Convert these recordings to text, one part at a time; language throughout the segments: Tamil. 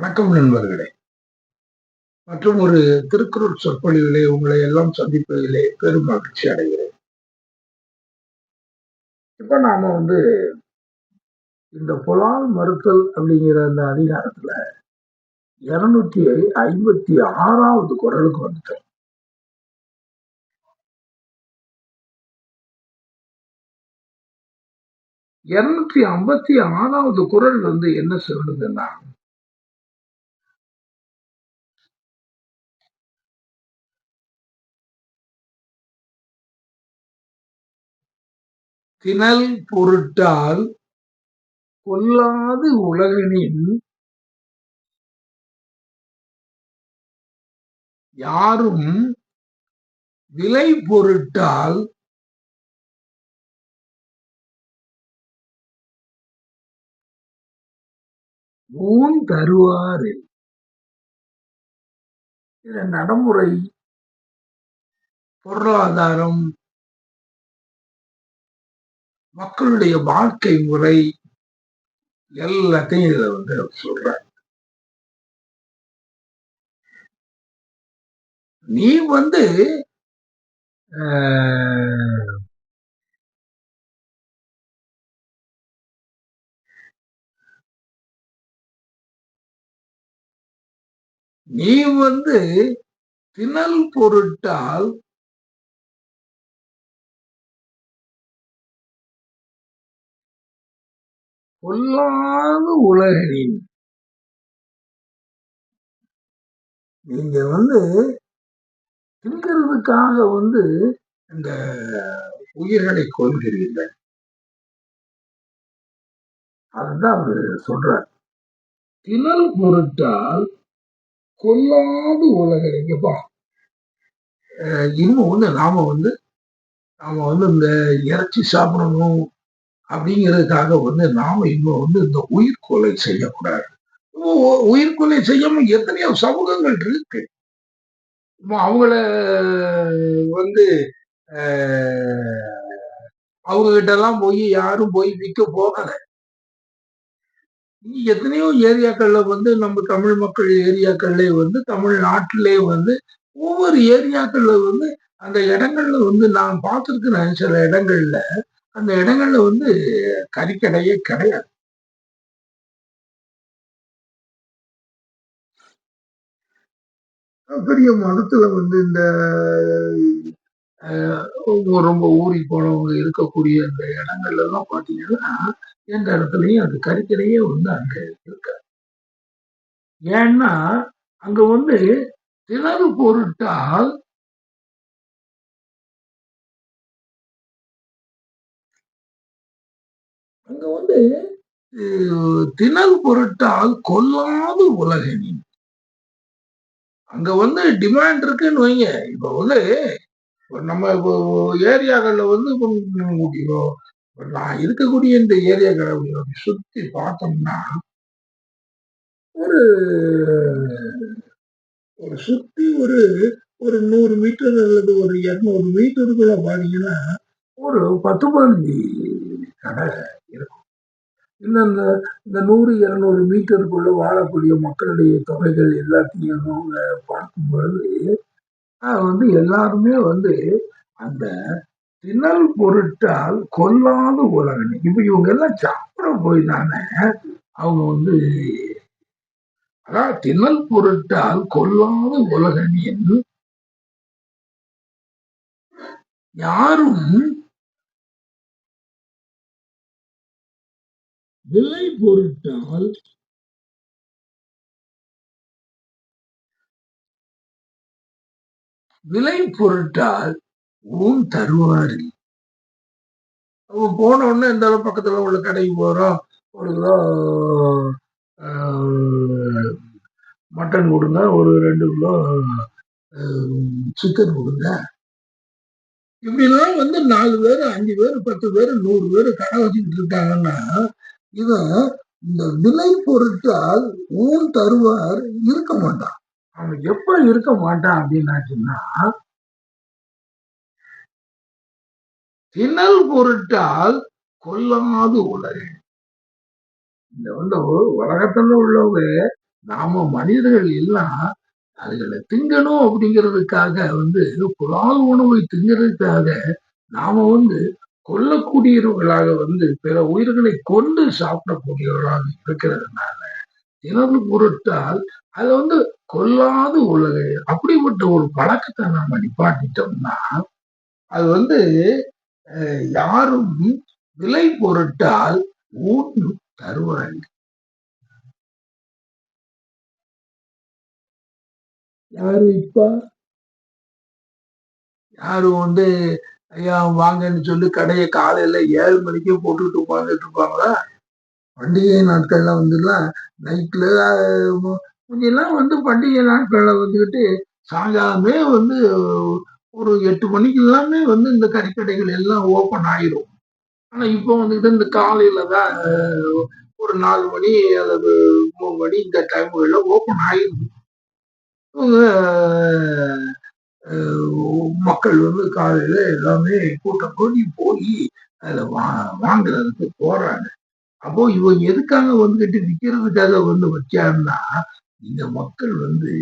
வணக்கம் நண்பர்களே. மற்றும் ஒரு திருக்குறள் சொற்பொழிவிலே உங்களை எல்லாம் சந்திப்பதிலே பெரும் மகிழ்ச்சி அடைகிறேன். இப்ப நாம வந்து இந்த புலால் மறுத்தல் அப்படிங்கிற அந்த அதிகாரத்துல இருநூத்தி ஐம்பத்தி ஆறாவது குரலுக்கு வந்துட்டோம். இருநூத்தி ஐம்பத்தி ஆறாவது குரல் வந்து என்ன சொல்லுதுன்னா திணல் பொருட்டால் கொல்லாது உலகனின் யாரும் விலை பொருட்டால் ஊன் தருவாரில் நடைமுறை பொருளாதாரம் மக்களுடைய வாழ்க்கை முறை எல்லாத்தையும் இதுல வந்து சொல்ற நீ வந்து நீ வந்து திணல் பொருட்டால் பொல்லாத உலகின் நீங்க வந்து திங்கிறதுக்காக வந்து இந்த உயிர்களை கொள்கிறீர்கள் அதுதான் அவர் சொல்றார். திணல் பொருட்டால் கொல்லாது உலகப்பா இன்னும் வந்து நாம வந்து நாம வந்து இந்த இறைச்சி சாப்பிடணும் அப்படிங்கிறதுக்காக வந்து நாம இன்னும் வந்து இந்த உயிர்கொலை செய்யக்கூடாது. உயிர்கொலை செய்யாம எத்தனையோ சமூகங்கள் இருக்கு. அவங்கள வந்து அவங்க கிட்ட எல்லாம் போய் யாரும் போய் விற்க போகல. எத்தனையோ ஏரியாக்கள்ல வந்து நம்ம தமிழ் மக்கள் ஏரியாக்கள்ல வந்து தமிழ்நாட்டிலே வந்து ஒவ்வொரு ஏரியாக்கள்ல வந்து அந்த இடங்கள்ல வந்து நான் பார்த்துருக்கிறேன் சில இடங்கள்ல. அந்த இடங்கள்ல வந்து கறிக்கடையே கிடையாது. பெரிய மதத்துல வந்து இந்த ரொம்ப ஊறி போனவங்க இருக்கக்கூடிய அந்த இடங்கள்ல எல்லாம் பாத்தீங்கன்னா எந்த இடத்துலயும் அது கறிக்கடையே வந்து அங்க இருக்க ஏன்னா அங்க வந்து திணறு பொருட்டால் அங்க வந்து திணல் பொருட்டால் கொல்லாத உலகனின். அங்க வந்து டிமாண்ட் இருக்குன்னு வைங்க. இப்ப வந்து நம்ம இப்போ ஏரியாக்கள்ல வந்து நான் இருக்கக்கூடிய இந்த ஏரியாக்களை சுத்தி பார்த்தோம்னா ஒரு ஒரு சுத்தி ஒரு ஒரு நூறு மீட்டர் அல்லது ஒரு இரநூறு மீட்டருக்குள்ள பாத்தீங்கன்னா ஒரு பத்து பதினஞ்சு கடை. இருக்கும் இந்த இந்த நூறு இருநூறு மீட்டருக்குள்ள வாழக்கூடிய மக்களுடைய தொகைகள் எல்லாத்தையும் அவங்க பார்க்கும் பொழுது வந்து எல்லாருமே வந்து அந்த திணல் பொருட்டால் கொல்லாத உலகணி இப்ப இவங்க எல்லாம் சாப்பிட போய் தானே அவங்க வந்து அதாவது திணல் பொருட்டால் கொல்லாத உலகனின் யாரும் விலை பொருட்டால் விலை பொருட்டால் ஊன் தருவாரு. நம்ம போன உடனே இந்த பக்கத்துல உள்ள கடைக்கு போறோம். ஒரு கிலோ மட்டன் கொடுங்க. ஒரு ரெண்டு கிலோ சிக்கன் கொடுங்க. இப்படிலாம் வந்து நாலு பேர் அஞ்சு பேர் பத்து பேர் நூறு பேர் கடை வச்சுக்கிட்டு இருக்காங்கன்னா இவன் இந்த விலை பொருட்டால் ஊன் தருவார் இருக்க மாட்டான். அவன் எப்ப இருக்க மாட்டான் அப்படின்னாச்சுன்னா திணல் பொருட்டால் கொல்லாது உலக. இந்த வந்து உலகத்துல உள்ளவங்க நாம மனிதர்கள் எல்லாம் அதுகளை திங்கணும் அப்படிங்கிறதுக்காக வந்து புலால் உணவை திங்கிறதுக்காக நாம வந்து கொல்லக்கூடியவர்களாக வந்து பிற உயிர்களை கொண்டு சாப்பிடக்கூடியவர்களாக இருக்கிறதுனால திணறு பொருட்டால் அதை வந்து கொல்லாது உலக அப்படிப்பட்ட ஒரு பழக்கத்தை நாம நிப்பாட்டிட்டோம்னா அது வந்து யாரும் விலை பொருட்டால் ஊன்று தருவாங்க யாரு இப்ப? யாரும் வந்து ஐயா வாங்கன்னு சொல்லி கடையை காலையில ஏழு மணிக்கே போட்டுட்டு உட்காந்துட்டு இருப்பாங்களா? பண்டிகை நாட்கள்ல வந்துலாம் நைட்ல முன்னெல்லாம் வந்து பண்டிகை நாட்கள்ல வந்துக்கிட்டு சாயங்காலமே வந்து ஒரு எட்டு மணிக்கு எல்லாமே வந்து இந்த கறிக்கடைகள் எல்லாம் ஓப்பன் ஆயிரும் ஆனா இப்போ வந்துட்டு இந்த காலையில தான் ஒரு நாலு மணி அல்லது மூணு மணி இந்த டைம்கள்ல ஓப்பன் ஆயிரும் மக்கள் வந்து காலையில எல்லாமே கூட்டம் கூடி போய் அதை வா வாங்குறதுக்கு போறாங்க. அப்போ இவங்க எதுக்காக வந்துகிட்டு விற்கிறதுக்காக வந்து வச்சாருன்னா இந்த மக்கள் வந்து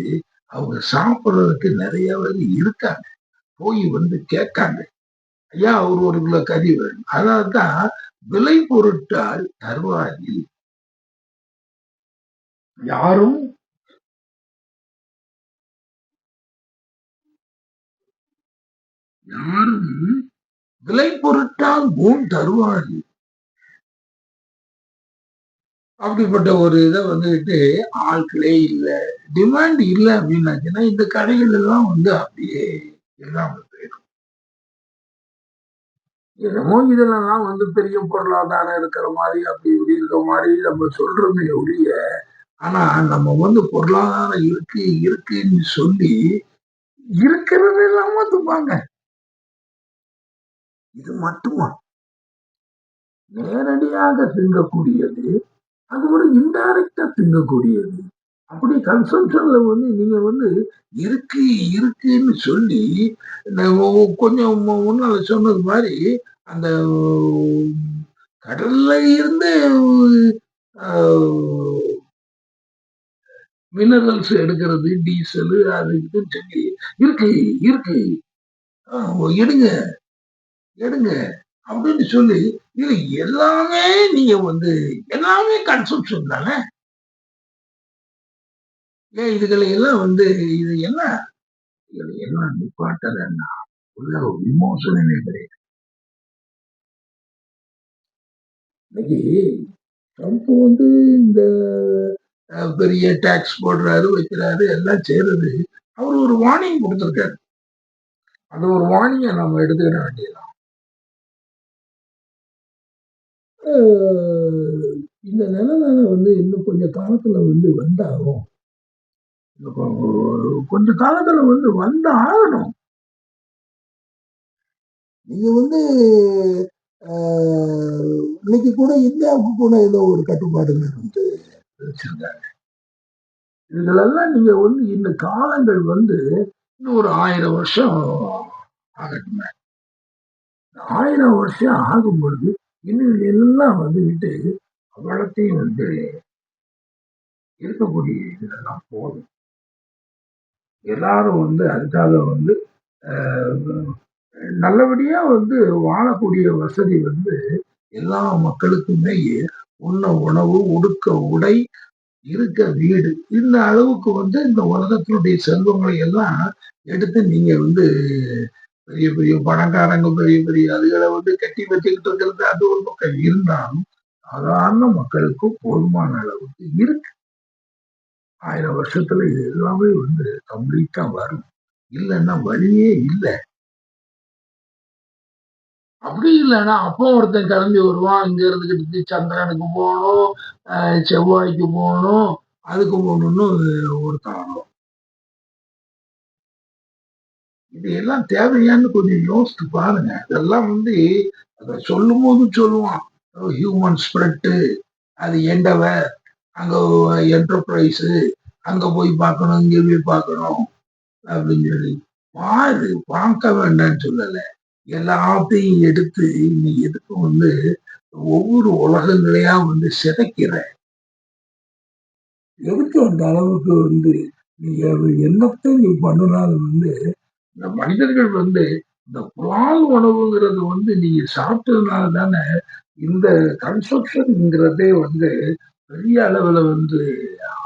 அவங்க சாப்பிட்றதுக்கு நிறைய பேர் இருக்காங்க. போய் வந்து கேட்காங்க. ஐயா அவர் ஒரு கிலோ கறி வேணும். அதான் விலை பொருட்டால் தருவாயில். யாரும் யாரும் விலை பொருட்டால் பூன் தருவார்கள். அப்படிப்பட்ட ஒரு இதை வந்துட்டு ஆட்களே இல்லை. டிமாண்ட் இல்லை அப்படின்னாச்சுன்னா இந்த கடைகள் எல்லாம் வந்து அப்படியே இல்லாம போயிடும். என்னமோ இதுலலாம் வந்து பெரிய பொருளாதாரம் இருக்கிற மாதிரி அப்படி இப்படி இருக்கிற மாதிரி நம்ம சொல்றோமே ஒழிய ஆனா நம்ம வந்து பொருளாதாரம் இருக்கு இருக்குன்னு சொல்லி இருக்கிறது இல்லாம துப்பாங்க இது மட்டுமா? நேரடியாக திங்கக்கூடியது அது ஒரு இன்டைரக்டா திங்கக்கூடியது அப்படி கன்சம்ஷன்ல வந்து நீங்க வந்து இருக்கு இருக்குன்னு சொல்லி கொஞ்சம் முன்னால சொன்னது மாதிரி அந்த கடல்ல இருந்து மினரல்ஸ் எடுக்கிறது டீசல் அது இதுன்னு சொல்லி இருக்கு இருக்கு. எடுங்க. எடுங்க. அப்படின்னு சொல்லி இது எல்லாமே நீங்க வந்து எல்லாமே கன்சம்ஷன் தானே? ஏன் இதுகளை எல்லாம் வந்து இது என்ன? இது எல்லாம் நிப்பாட்டலன்னா உள்ள விமோசனமே கிடையாது. இன்னைக்கு ட்ரம்ப் வந்து இந்த பெரிய டாக்ஸ் போடுறாரு வைக்கிறாரு எல்லாம் செய்யறது அவர் ஒரு வார்னிங் கொடுத்துருக்காரு. அது ஒரு வார்னிங்கை நம்ம எடுத்துக்கிட வேண்டியதான் இந்த நிலைமை வந்து இன்னும் கொஞ்சம் காலத்துல வந்து வந்தாகும். கொஞ்ச காலத்துல வந்து வந்து ஆகணும் நீங்க வந்து இன்னைக்கு கூட இந்தியாவுக்கு கூட ஏதோ ஒரு கட்டுப்பாடுகள் வந்து வச்சிருக்காங்க இதுகளெல்லாம் நீங்க வந்து இந்த காலங்கள் வந்து இன்னும் ஒரு ஆயிரம் வருஷம் ஆகட்டும். ஆயிரம் வருஷம் ஆகும் பொழுது இன்னும் எல்லாம் வந்துக்கிட்டு வளத்தையும் வந்து இருக்கக்கூடிய இதெல்லாம் போதும். எல்லாரும் வந்து அதுக்காக வந்து நல்லபடியா வந்து வாழக்கூடிய வசதி வந்து எல்லா மக்களுக்குமே உண்ண உணவு உடுக்க உடை இருக்க வீடு இந்த அளவுக்கு வந்து இந்த உலகத்தினுடைய செல்வங்களை எல்லாம் எடுத்து நீங்க வந்து பெரிய பெரிய பணக்காரங்க பெரிய பெரிய அதுகளை வந்து கட்டி வச்சுக்கிட்டு இருக்கிறது அது ஒரு பக்கம் இருந்தாலும் சாதாரண மக்களுக்கும் போதுமான அளவுக்கு இருக்கு. ஆயிரம் வருஷத்துல இது எல்லாமே வந்து கம்ப்ளீட்டா வரும். இல்லைன்னா வழியே இல்லை. அப்படி இல்லைன்னா அப்போ ஒருத்தன் கிளம்பி வருவான் இங்க இருந்துகிட்டு சந்திரனுக்கு போகணும் செவ்வாய்க்கு போகணும் அதுக்கு போகணும்னு ஒருத்தன் வரும் இது எல்லாம் தேவையான்னு கொஞ்சம் யோசித்து பாருங்க. இதெல்லாம் வந்து அதை சொல்லும் போதும் சொல்லுவான் ஹியூமன் ஸ்பிரிட்டு அது எண்டவர் அங்கே என்டர்பிரைஸு அங்கே போய் பார்க்கணும் இங்கே போய் பார்க்கணும் அப்படின்னு சொல்லி. பாரு பார்க்க வேண்டாம்னு சொல்லலை. எல்லாத்தையும் எடுத்து நீ எதுக்கு வந்து ஒவ்வொரு உலகங்களையா வந்து சிதைக்கிற? எதுக்கு அந்த அளவுக்கு வந்து நீ என்னத்தை நீ பண்ணினாலும் வந்து இந்த மனிதர்கள் வந்து இந்த புலால் உணவுங்கிறது வந்து நீங்க சாப்பிட்டதுனால தானே இந்த கன்ஸ்ட்ரக்ஷன்ங்கிறதே வந்து பெரிய அளவுல வந்து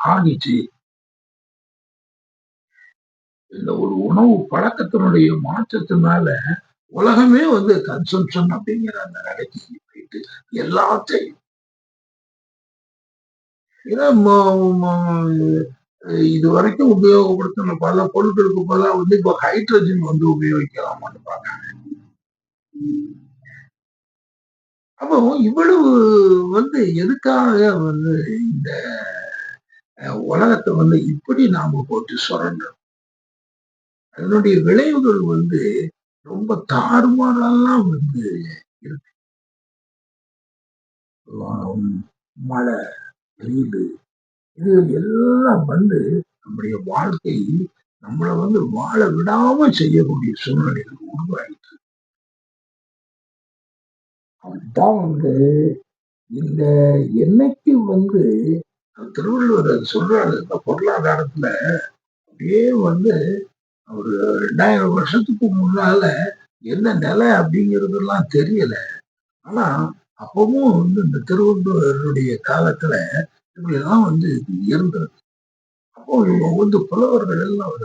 ஆகிச்சு. இந்த ஒரு உணவு பழக்கத்தினுடைய மாற்றத்தினால உலகமே வந்து கன்சம்ஷன் அப்படிங்கிற அந்த நிலைக்கு போயிட்டு எல்லாத்தையும். ஏன்னா இது வரைக்கும் உபயோகப்படுத்தின பல பொருட்களுக்கு பதிலாக வந்து இப்போ ஹைட்ரஜன் வந்து உபயோகிக்கலாமான்னு பார்க்காங்க அப்போ இவ்வளவு வந்து எதுக்காக வந்து இந்த உலகத்தை வந்து இப்படி நாம போட்டு சுரண்டோம்? அதனுடைய விளைவுகள் வந்து ரொம்ப தாறுமாறெல்லாம் வந்து இருக்கு. மழை வெயில் இது எல்லாம் வந்து நம்முடைய வாழ்க்கை நம்மளை வந்து வாழ விடாம செய்யக்கூடிய சூழ்நிலைகள் உருவாயிட்டு அதுதான் வந்து இந்த என்னைக்கு வந்து திருவள்ளுவர் சொல்றாரு இந்த பொருளாதாரத்துல அப்படியே வந்து ஒரு ரெண்டாயிரம் வருஷத்துக்கு முன்னால என்ன நிலை அப்படிங்கிறதெல்லாம் தெரியல. ஆனா அப்பவும் வந்து இந்த திருவள்ளுவருடைய காலத்துல இப்படிதான் வந்து இருந்தது அப்போ இவங்க வந்து புலவர்கள் எல்லாம்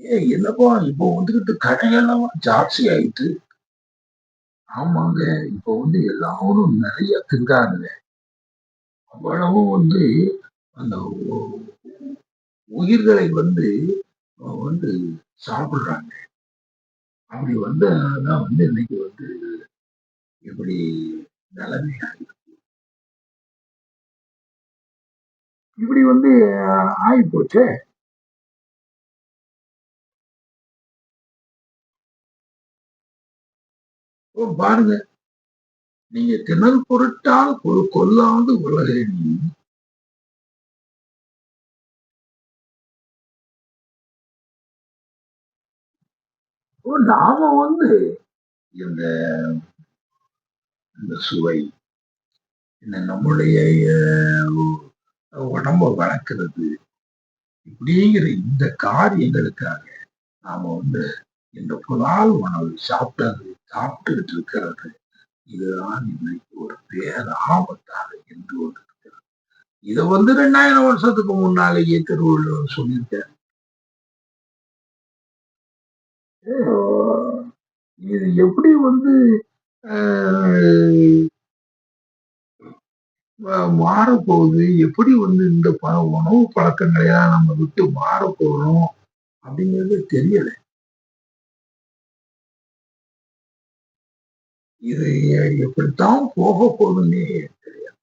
ஏ என்னப்பா இப்போ வந்துகிட்டு கடையெல்லாம் ஜாஸ்தி ஆயிட்டு. ஆமாங்க இப்போ வந்து எல்லாரும் நிறைய திங்காருங்க அவ்வளவும் வந்து அந்த உயிர்களை வந்து வந்து சாப்பிடுறாங்க. அப்படி வந்து தான் வந்து இன்னைக்கு வந்து இப்படி நிலைமை இப்படி வந்து ஆகி போச்சே ஓ, பாருங்க. நீங்க திணல் பொருட்டால் ஒரு கொல்லாந்து உலகை ஓ, நாம வந்து இந்த இந்த சுவை இந்த நம்முடைய உடம்ப வளர்க்கிறது. இப்படிங்கிற இந்த காரியங்களுக்காக நாம வந்து இந்த புலால் உணவு சாப்பிட்டது சாப்பிட்டுக்கிட்டு இருக்கிறது இதுதான் இன்னைக்கு ஒரு பேராபத்தாக என்று இருந்து கொண்டிருக்கிறது இதை வந்து ரெண்டாயிரம் வருஷத்துக்கு முன்னாலேயே திருவள்ளுவர் சொல்லியிருக்காரு. இது எப்படி வந்து மாறப்போகுது எப்படி வந்து இந்த ப உணவு பழக்கங்களையெல்லாம் நம்ம விட்டு மாறப்போகிறோம் அப்படிங்கிறது தெரியல. இது எப்படித்தான் போக போகுதுன்னே தெரியாது.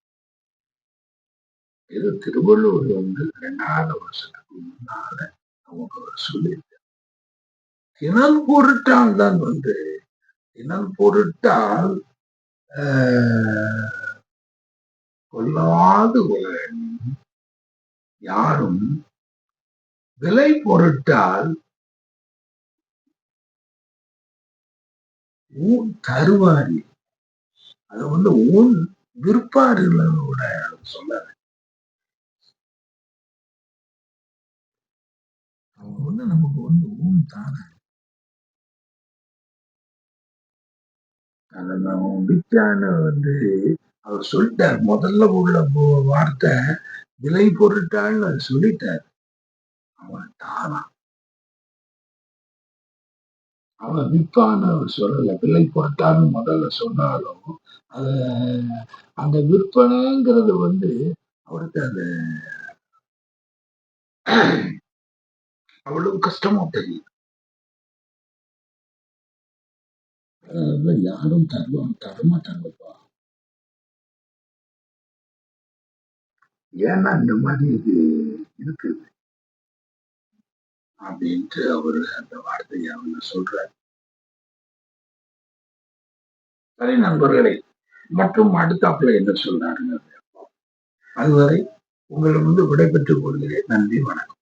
இது திருவள்ளுவர் வந்து ரெண்டாயிரம் வருஷத்துக்கு முன்னால நமக்கு அவர் சொல்லியிருக்கார். திணல் பொருட்டால் தான் வந்து திணல் பொருட்டால் ஆஹ், கொள்ளாது யாரும் விலை பொருட்டால் ஊன் தருவாரி. அது வந்து ஊன் விற்பார்களோட சொல்ல அவங்க வந்து நமக்கு வந்து ஊன் தான அதை நான் விற்றான வந்து அவர் சொல்லிட்டார் முதல்ல உள்ள வார்த்தை விலை பொருட்டான்னு அவர் சொல்லிட்டார். அவன் தானா அவன் விற்பான்னு அவர் சொல்லல. விலை பொருட்டான்னு முதல்ல சொன்னாலும் அது அந்த விற்பனைங்கிறது வந்து அவருக்கு அது அவ்வளவு கஷ்டமா தெரியும் யாரும் யாரும் தரமா தரமாட்டாங்கப்பா ஏன்னா இந்த மாதிரி இது இருக்குது. அப்படின்ட்டு அவரு அந்த வார்த்தையை அவங்க சொல்றாரு. சரி நண்பர்களே மற்றும் அடுத்தாப்புல என்ன சொல்றாருங்க அதுவரை உங்களை வந்து விடைபெற்றுக் கொள்கிறேன். நன்றி வணக்கம்.